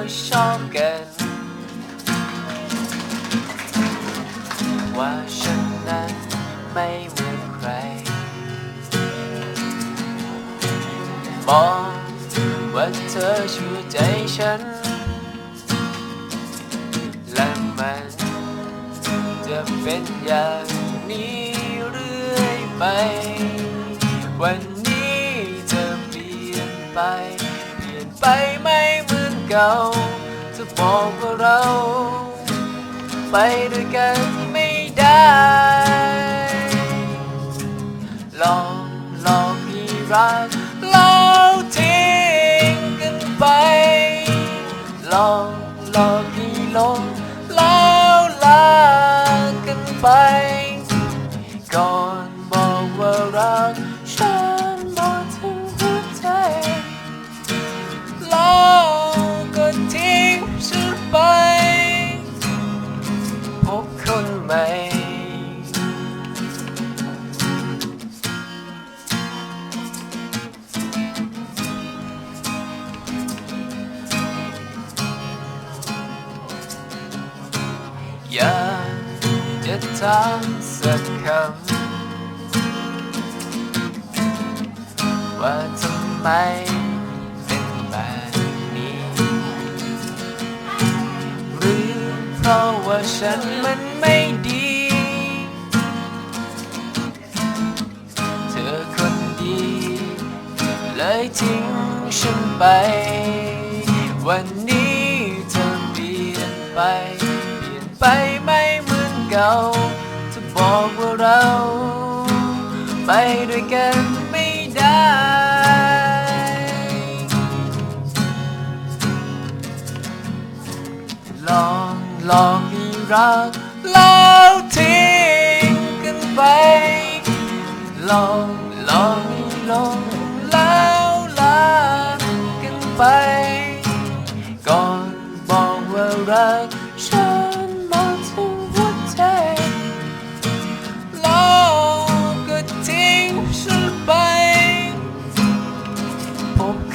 ว่าชอบกัน ว่าฉันนั้นไม่เหมือนใคร บอกว่าเธอชื่อใจฉัน และมันจะเป็นอย่างนี้เรื่อยไป วันนี้จะเปลี่ยนไป เปลี่ยนไปไม่เหมือน เก่าจะบอกว่าเรา ไปด้วยกันไม่ได้ ลองลองให้รักแล้วทิ้งกันไป ลองลองให้ลงแล้วลากันไป ก่อนบอกว่ารักฉัน อยากจะถามสักคำว่าทำไมเป็นแบบนี้ หรือเพราะว่าฉันมันไม่ดี เธอคนดี เลยทิ้งฉันไป วันนี้เธอเปลี่ยนไปาจะบอกว่าเรา ไปด้วยกันไม่ได้ ลองลองให้รักแล้วทิ้งกันไป ลองลองให้ลงแล้วลากันไป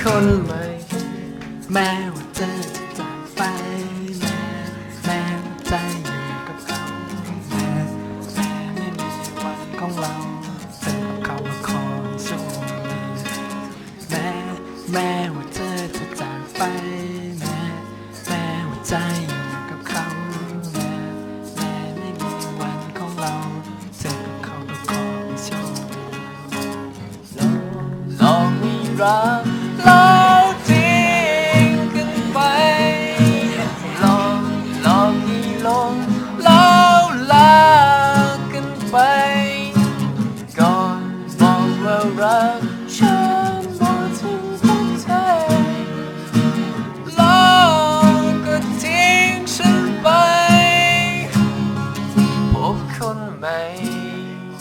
คนใหม่แม้ว่าเธอจะจากไปแม้แม้ว่าใจอยู่กับเขาแม้แม้ไม่มีวันของเราเป็นกับเขามาคอยโชคดีแม้แม้ว่าเธอจะจากไปแม้แม้ว่าใจอยู่กับเขาแม้แม้ไม่มีวันของเราเจอกับเขาก็ขอให้โชคดีลองมีรัก rain.